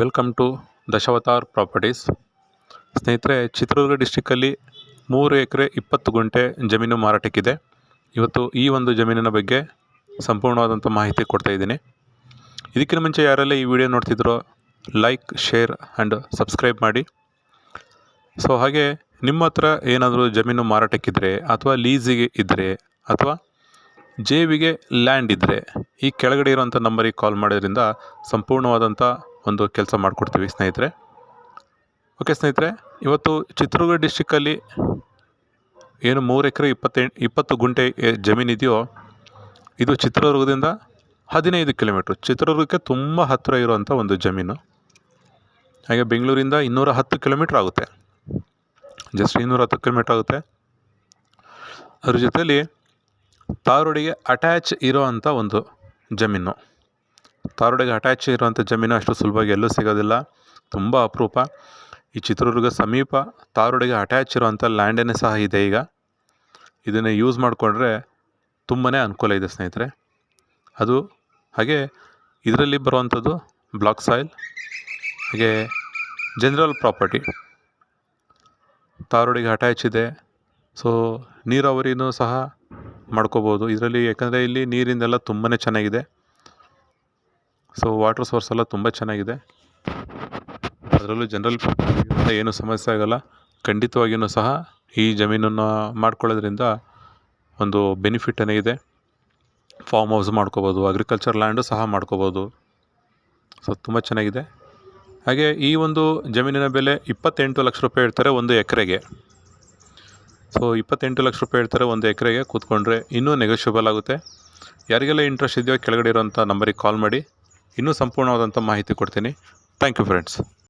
Welcome to Dashavatar properties. ಸ್ನೇಹಿತರೆ, ಚಿತ್ರದುರ್ಗ ಡಿಸ್ಟಿಕ್ಕಲ್ಲಿ ಮೂರು ಎಕರೆ ಇಪ್ಪತ್ತು ಗುಂಟೆ ಜಮೀನು ಮಾರಾಟಕ್ಕಿದೆ. ಇವತ್ತು ಈ ಒಂದು ಜಮೀನಿನ ಬಗ್ಗೆ ಸಂಪೂರ್ಣವಾದಂಥ ಮಾಹಿತಿ ಕೊಡ್ತಾ ಇದ್ದೀನಿ. ಇದಕ್ಕಿಂತ ಮುಂಚೆ ಯಾರೆಲ್ಲ ಈ ವಿಡಿಯೋ ನೋಡ್ತಿದ್ರೋ, ಲೈಕ್, ಶೇರ್ ಆ್ಯಂಡ್ ಸಬ್ಸ್ಕ್ರೈಬ್ ಮಾಡಿ. ಸೊ, ಹಾಗೆ ನಿಮ್ಮ ಹತ್ರ ಏನಾದರೂ ಜಮೀನು ಮಾರಾಟಕ್ಕಿದ್ರೆ ಅಥವಾ ಲೀಸಿಗೆ ಇದ್ದರೆ ಅಥವಾ ಜೇವಿಗೆ ಲ್ಯಾಂಡ್ ಇದ್ದರೆ ಈ ಕೆಳಗಡೆ ಇರೋಂಥ ನಂಬರಿಗೆ ಕಾಲ್ ಮಾಡೋದ್ರಿಂದ ಸಂಪೂರ್ಣವಾದಂಥ ಒಂದು ಕೆಲಸ ಮಾಡಿಕೊಡ್ತೀವಿ ಸ್ನೇಹಿತರೆ. ಓಕೆ ಸ್ನೇಹಿತರೆ, ಇವತ್ತು ಚಿತ್ರದುರ್ಗ ಡಿಸ್ಟಿಕ್ಕಲ್ಲಿ ಏನು ಮೂರು ಎಕರೆ ಇಪ್ಪತ್ತೆಂಟು ಇಪ್ಪತ್ತು ಗುಂಟೆ ಜಮೀನಿದೆಯೋ ಇದು ಚಿತ್ರದುರ್ಗದಿಂದ ಹದಿನೈದು ಕಿಲೋಮೀಟ್ರ್ ಚಿತ್ರದುರ್ಗಕ್ಕೆ ತುಂಬ ಹತ್ತಿರ ಇರುವಂಥ ಒಂದು ಜಮೀನು. ಹಾಗೆ ಬೆಂಗಳೂರಿಂದ ಇನ್ನೂರ ಹತ್ತು ಕಿಲೋಮೀಟ್ರ್ ಆಗುತ್ತೆ. ಜಸ್ಟ್ ಇನ್ನೂರ ಹತ್ತು ಕಿಲೋಮೀಟ್ರ್ ಆಗುತ್ತೆ. ಅದ್ರ ಜೊತೆಯಲ್ಲಿ ತಾರೋಡಿಗೆ ಅಟ್ಯಾಚ್ ಇರೋವಂಥ ಒಂದು ಜಮೀನು. ತಾರೋಡಿಗೆ ಅಟ್ಯಾಚ್ ಇರುವಂಥ ಜಮೀನು ಅಷ್ಟು ಸುಲಭವಾಗಿ ಎಲ್ಲೂ ಸಿಗೋದಿಲ್ಲ. ತುಂಬ ಅಪರೂಪ. ಈ ಚಿತ್ರದುರ್ಗ ಸಮೀಪ ತಾರೋಡಿಗೆ ಅಟ್ಯಾಚ್ ಇರುವಂಥ ಲ್ಯಾಂಡೇ ಸಹ ಇದೆ ಈಗ. ಇದನ್ನು ಯೂಸ್ ಮಾಡಿಕೊಂಡ್ರೆ ತುಂಬಾ ಅನುಕೂಲ ಇದೆ ಸ್ನೇಹಿತರೆ. ಅದು ಹಾಗೆ ಇದರಲ್ಲಿ ಬರುವಂಥದ್ದು ಬ್ಲಾಕ್ ಸಾಯಿಲ್, ಹಾಗೆ ಜನರಲ್ ಪ್ರಾಪರ್ಟಿ. ತಾರೋಡಿಗೆ ಅಟ್ಯಾಚ್ ಇದೆ. ಸೊ ನೀರಾವರಿನೂ ಸಹ ಮಾಡ್ಕೋಬೋದು. ಇದರಲ್ಲಿ ಯಾಕಂದರೆ ಇಲ್ಲಿ ನೀರಿಂದೆಲ್ಲ ತುಂಬಾ ಚೆನ್ನಾಗಿದೆ. ಸೊ ವಾಟರ್ ಸೋರ್ಸ್ ಎಲ್ಲ ತುಂಬ ಚೆನ್ನಾಗಿದೆ. ಅದರಲ್ಲೂ ಜನರಲ್ ಏನು ಸಮಸ್ಯೆ ಆಗೋಲ್ಲ. ಖಂಡಿತವಾಗಿಯೂ ಸಹ ಈ ಜಮೀನನ್ನು ಮಾಡ್ಕೊಳ್ಳೋದ್ರಿಂದ ಒಂದು ಬೆನಿಫಿಟ್ಟೇ ಇದೆ. ಫಾರ್ಮ್ ಹೌಸ್ ಮಾಡ್ಕೋಬೋದು ಅಗ್ರಿಕಲ್ಚರ್ ಲ್ಯಾಂಡು ಸಹ ಮಾಡ್ಕೋಬೋದು. ಸೊ ತುಂಬ ಚೆನ್ನಾಗಿದೆ. ಹಾಗೆ ಈ ಒಂದು ಜಮೀನಿನ ಬೆಲೆ ಇಪ್ಪತ್ತೆಂಟು ಲಕ್ಷ ರೂಪಾಯಿ ಇರ್ತಾರೆ ಒಂದು ಎಕರೆಗೆ. ಸೊ ಇಪ್ಪತ್ತೆಂಟು ಲಕ್ಷ ರೂಪಾಯಿ ಇರ್ತಾರೆ ಒಂದು ಎಕರೆಗೆ ಕೂತ್ಕೊಂಡ್ರೆ ಇನ್ನೂ ನೆಗೋಷಿಯಬಲ್ ಆಗುತ್ತೆ. ಯಾರಿಗೆಲ್ಲ ಇಂಟ್ರೆಸ್ಟ್ ಇದೆಯೋ ಕೆಳಗಡೆ ಇರೋಂಥ ನಂಬರಿಗೆ ಕಾಲ್ ಮಾಡಿ. ಇನ್ನೂ ಸಂಪೂರ್ಣವಾದಂಥ ಮಾಹಿತಿ ಕೊಡ್ತೀನಿ. Thank you friends